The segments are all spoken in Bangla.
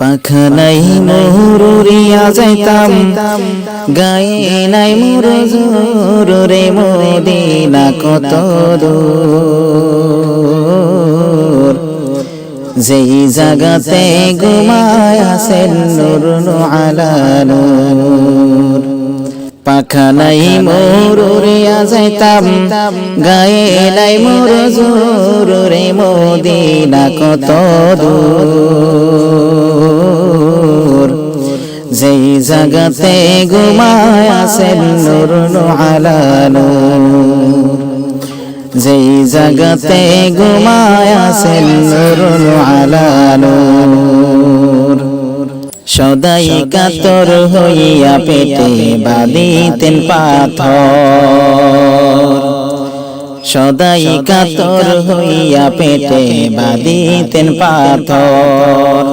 পাখা নাই মোহরিয়া যাইতাম গায়ে নাই মোর রে মোদিনা কত যেই জাগাতে ঘুমায় আছেন নুর আলা পাখা নাই মোর উড়িয়া যাইতাম গায়ে নাই মোর জোর রে মদিনা কত দূর। যেই জাগাতে ঘুমায় আছেন নুর আলা নূর। যেই জাগাতে ঘুমায় আছেন নুর আলা নূর। সদাই কাতর হইয়া পেটে বাদিতেন পাথর। সদাই কাতর হইয়া পেটে বাদিতেন পাথর।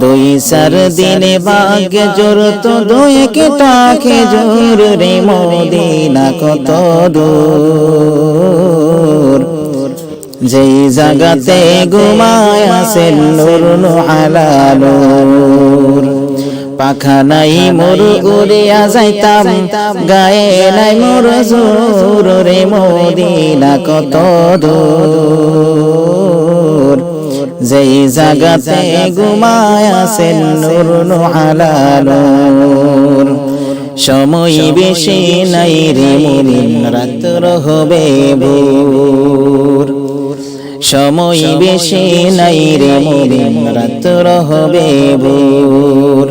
দুই চার দিনে বাগে জোর তো দুই কেটা খেজুর রে মদিনা কত দূর। যেই জাগাতে ঘুমায় আছেন নূর আলা নূর পাখা নাই, মোর উড়িয়া যাইতাম। গায়ে নাই মোর জোর রে, মদিনা কত দূর। যেই জাগাতে ঘুমায় আছেন নূর আলা সময় বেশি নাই রে, মরিন রাত্র হবে ভোর। সময় বেশি নাই রে, মরিন রাত্র হবে ভোর।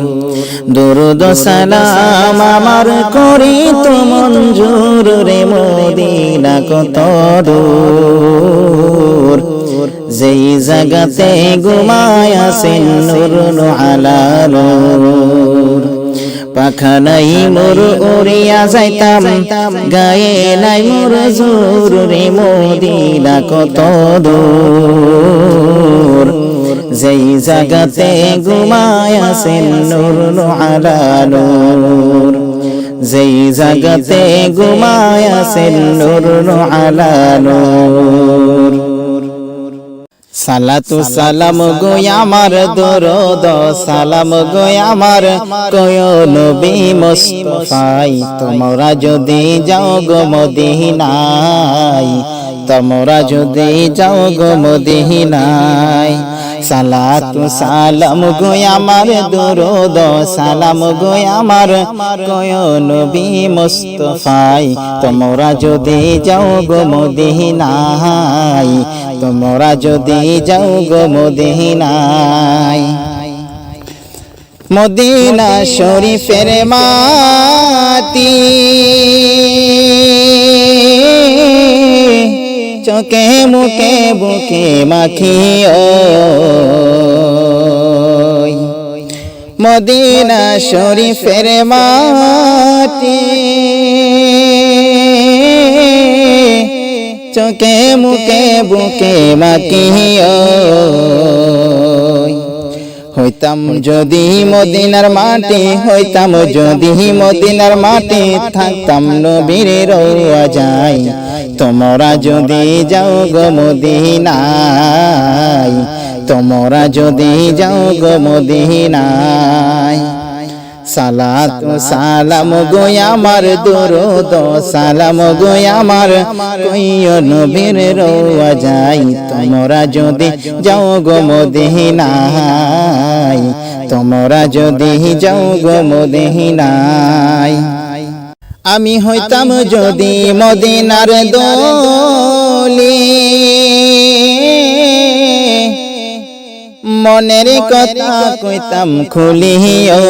দুরুদ সালাম আমার করি তো মঞ্জুর রে মদিনা কত দূর। যেই জাগাতে ঘুমায় আছেন নূর আলা নূর। পাখা নাই মোর উড়িয়া যাইতাম, গায়ে নাই মোর জোর রে মদিনা কত দূর। যেই জাগাতে ঘুমায় আছেন নূর নূর যেই জাগাতে ঘুমায় আছেন নূর আলা নূর সালাতু সালাম গো আমার দরদ, সালাম গো আমার কয় নবী মুস্তাফাই, তোমরা যদি যাও গো মদিনাই তোমরা যদি যাও গো মদিনাই সালাতু, সালাম গো আমার দরদ, সালাম গো আমার, কয় নবী মুস্তাফাই, তোমরা যদি যাও গো মদিনাই তোমরা যদি যাও গো মদিনাই মদিনা শরীফের মাটি। চোখে মুখে বুকে মাখিও মদিনা শরীফের মাটি। চোখে মুখে বুকে মাখিও হইতাম যদি মদিনার মাটি, হইতাম যদি মদিনার মাটি, থাকতাম নবীর রওয়া যাই তোমরা যদি যাও গো মদিনায়, তোমরা যদি যাও গো মদিনায়। সালাত সালাম গো আমার দরুদ, সালাম গো আমার কইয় নবীর রওয়া যাই তোমরা যদি যাও গো মদিনায়, তোমরা যদি যাও গো মদিনায়। আমি হইতাম যদি মদিনার দলি। মনের কথা কইতাম খুলিও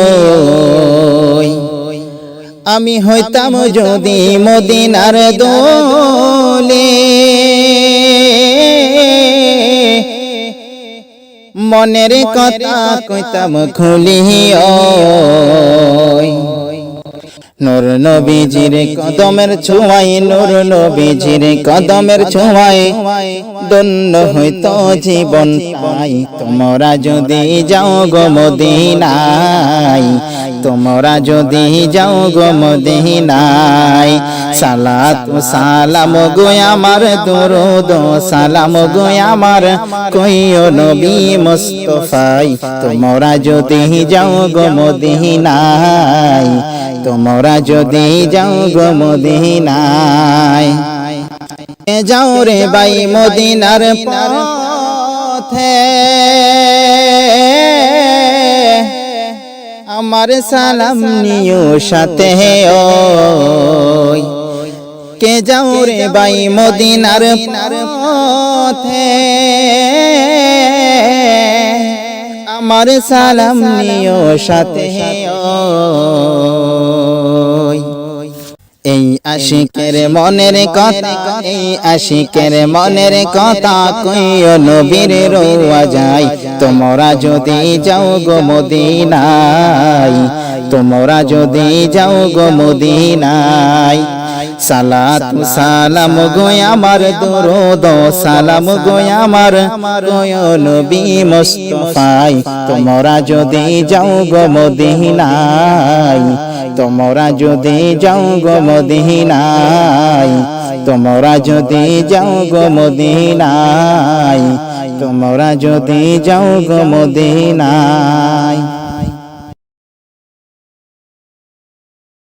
আমি হইতাম যদি মদিনার দোলে। মনের কথা কইতাম খুলিও নূর নবীজির কদমের ছোঁয়ায়, নূর নবীজির কদমের ছোঁয়ায় দন্য হইত জীবন পাই তোমরা যদি যাও গো মদিনায়, তোমরা যদি যাও গো মদিনায়, সালাত সালাম গো আমার দরুদ, সালাম গো আমার কইও নবী মুস্তফাই। তোমরা যদি যাও গো মদিনায় তোমরা যদি যাও গো মদিনায় যাও রে বাই মদিনার পথে। আমার সালাম নিও সাথে ওই। কে যাও রে বাই মদিনার পথে। আমার সালাম নিও সাথে ওই। এই আশিকের মনের কথা, এই আশিকের মনের কথা কইও নবীর রোয়া যায়। তোমরা যদি যাও গো মদিনায়, তোমরা যদি যাও গো মদিনায়। সালাত সালাম গো আমার দরুদ, সালাম গো আমার গয় নবী মুস্তাফাই। তোমরা যদি যাও গো মদিনায় তোমরা যদি যাও গো মদিনায় তোমরা যদি যাও গো মদিনায় তোমরা যদি যাও গো মদিনায়